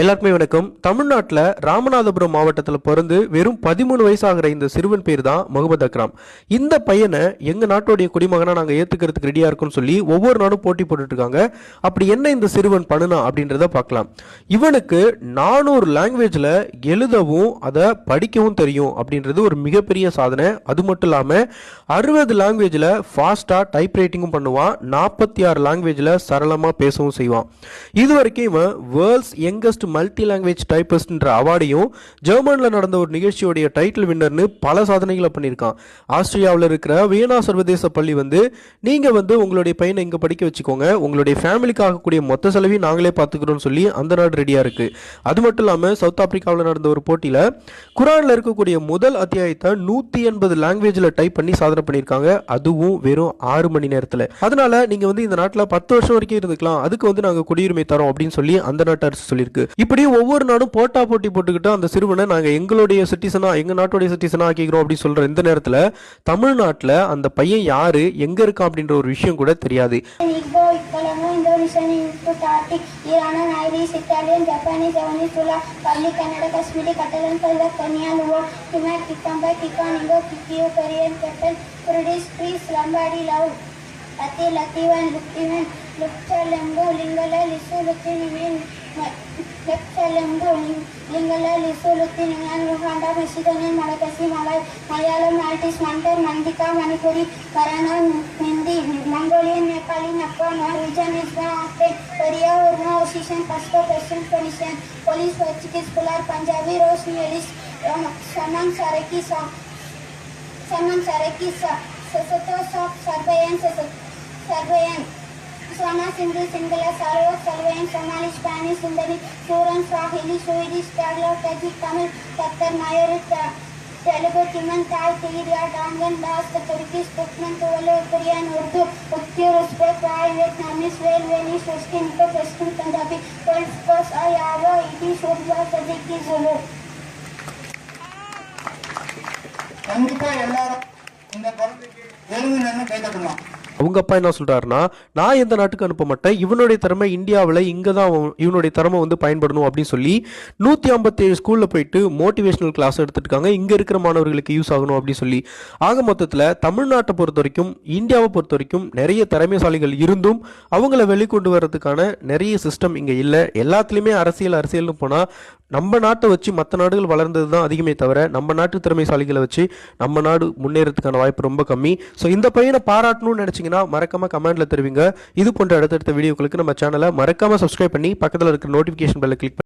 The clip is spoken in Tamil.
எல்லாருக்குமே வணக்கம். தமிழ்நாட்டில் ராமநாதபுரம் மாவட்டத்தில் பிறந்து வெறும் பதிமூணு வயசாகிற இந்த சிறுவன் பேர் தான் முகமது அக்ராம். இந்த பையனை எங்கள் நாட்டுடைய குடிமகனாக நாங்கள் ஏற்றுக்கிறதுக்கு ரெடியாக இருக்கும்னு சொல்லி ஒவ்வொரு நாளும் போட்டி போட்டுட்டு இருக்காங்க அப்படி என்ன இந்த சிறுவன் பண்ணுனா அப்படின்றத பார்க்கலாம். இவனுக்கு நானூறு லாங்குவேஜில் எழுதவும் அதை படிக்கவும் தெரியும் அப்படின்றது ஒரு மிகப்பெரிய சாதனை. அது மட்டும் இல்லாமல் அறுபது லாங்குவேஜில் ஃபாஸ்ட்டாக டைப் ரைட்டிங்கும் பண்ணுவான். நாற்பத்தி ஆறு லாங்குவேஜில் சரளமாக பேசவும் செய்வான். இது வரைக்கும் இவன் வேர்ல்ட்ஸ் யங்கஸ்ட் மல்டி லாங்குவேஜ் டைப்பஸ்ட்ன்ற அவார்டையும் ஜெர்மனில் நடந்த ஒரு நிகழ்ச்சியோடைய டைட்டில் வின்னர்னு பல சாதனைகளை பண்ணியிருக்கான். ஆஸ்திரியாவில் இருக்கிற வியனா சர்வதேச பள்ளி வந்து நீங்கள் வந்து உங்களுடைய பையனை இங்கே படிக்க வச்சுக்கோங்க. உங்களுடைய ஃபேமிலிக்கு ஆகக்கூடிய மொத்த செலவையும் நாங்களே பார்த்துக்கிறோம்னு சொல்லி அந்த நாடு ரெடியாக இருக்குது அது மட்டும் இல்லாமல் சவுத் ஆப்பிரிக்காவில் நடந்த ஒரு போட்டியில் குரானில் இருக்கக்கூடிய முதல் அத்தியாயத்தை நூற்றி எண்பது லாங்குவேஜில் டைப் பண்ணி சாதனை பண்ணியிருக்காங்க. அதுவும் வெறும் ஆறு மணி நேரத்தில். அதனால நீங்கள் வந்து இந்த நாட்டில் பத்து வருஷம் வரைக்கும் இருந்துக்கலாம். அதுக்கு வந்து நாங்கள் குடியுரிமை தரோம் அப்படின்னு சொல்லி அந்த நாட்டு அரசு சொல்லியிருக்கு. இப்படி ஒவ்வொரு நாடும் போட்டா போட்டி போட்டுக்கிட்டு அந்த சிறுவனை நாங்கள் எங்களுடைய சிட்டிசனா எங்கள் நாட்டுடைய சிட்டிசனா ஆக்கிக்கிறோம் அப்படின்னு சொல்கிற இந்த நேரத்தில் தமிழ்நாட்டில் அந்த பையன் யாரு எங்கே இருக்கான் அப்படின்ற ஒரு விஷயம் கூட தெரியாது. Igbo, Ikalamo, Indonesian, Arctic, Tula, Pali, Kannada, Kashmiri, Catalan, Kazakh, Korean, Luo, Khmer, Kikamba, Kikon, Indo, Kikyo, Korean, Ketel, Kurdish, Greece, Lombardi, Lao, Lati, Lativan, Luktivan, Lukcha, Lembu, Lingala, Lisu, Lutin, Lepcha, Lembu, Lingala, Lisu, Lutin, Rwanda, Macedonian, Madagascar, Malay, Malayalam, Maltese, Mantar, Mandika, Manipuri, Karana, Hindi, Mongolian, Nepali, Nepal, Norwegian, Islam, Spain, Korea, Urma, Ossetian, Pashto, Persian, Phoenician, Polish, Portuguese, Polar, Punjabi, Rose, English, Saman, Saraki, Saman, Saraki, Sosoto, Sok, Serbian, Serbian, Sona, Sindhu, Sinhala, Sarawak, Salvain, Somali, Spanish, Sindari, Suran, Swahili, Swedish, Tagalog, Tajik, Tamil, Tatar, Mayur, Telugu, Timan, Thai, Tiria, Dangan, Das, Turkish, Turkmen, Tuvalu, Korean, Urdu, Ukti, Uzbek, Thai, Vietnamese, Whale, Venice, Western, Nico, Western, Punjabi, Gulf Coast, Ayawa, Yiddish, Urdu, Tajiki, Zulu. கண்டிப்பா எல்லாரும் இந்த குழந்தைக்கு எழுதுனு கை தட்டலாம் அவங்க அப்பா என்ன சொல்கிறாருன்னா நான் எந்த நாட்டுக்கு அனுப்ப மாட்டேன் இவனுடைய திறமை இந்தியாவில் இங்கே தான் இவனுடைய திறமை வந்து பயன்படணும் அப்படின்னு சொல்லி நூற்றி ஐம்பத்தேழு ஸ்கூலில் போயிட்டு மோட்டிவேஷனல் கிளாஸ் எடுத்துட்டு இருக்காங்க இங்கே இருக்கிற மாணவர்களுக்கு யூஸ் ஆகணும் அப்படின்னு சொல்லி. ஆக மொத்தத்தில் தமிழ்நாட்டை பொறுத்த வரைக்கும் இந்தியாவை பொறுத்த வரைக்கும் நிறைய திறமைசாலிகள் இருந்தும் அவங்கள வெளிக்கொண்டு வர்றதுக்கான நிறைய சிஸ்டம் இங்கே இல்லை. எல்லாத்துலேயுமே அரசியல் அரசியல்னு போனால் நம்ம நாட்டை வச்சு மற்ற நாடுகள் வளர்ந்தது தான் அதிகமே தவிர நம்ம நாட்டு திறமைசாலிகளை வச்சு நம்ம நாடு முன்னேறதுக்கான வாய்ப்பு ரொம்ப கம்மி. ஸோ இந்த பையனை பாராட்டணும்னு நினச்சிங்கன்னா மறக்காம கமெண்ட்டில் தெரிவிங்க. இது போன்ற அடுத்தடுத்த வீடியோக்களுக்கு நம்ம சேனலை மறக்காம சப்ஸ்கிரைப் பண்ணி பக்கத்தில் இருக்கிற நோட்டிஃபிகேஷன் பெல்லை கிளிக்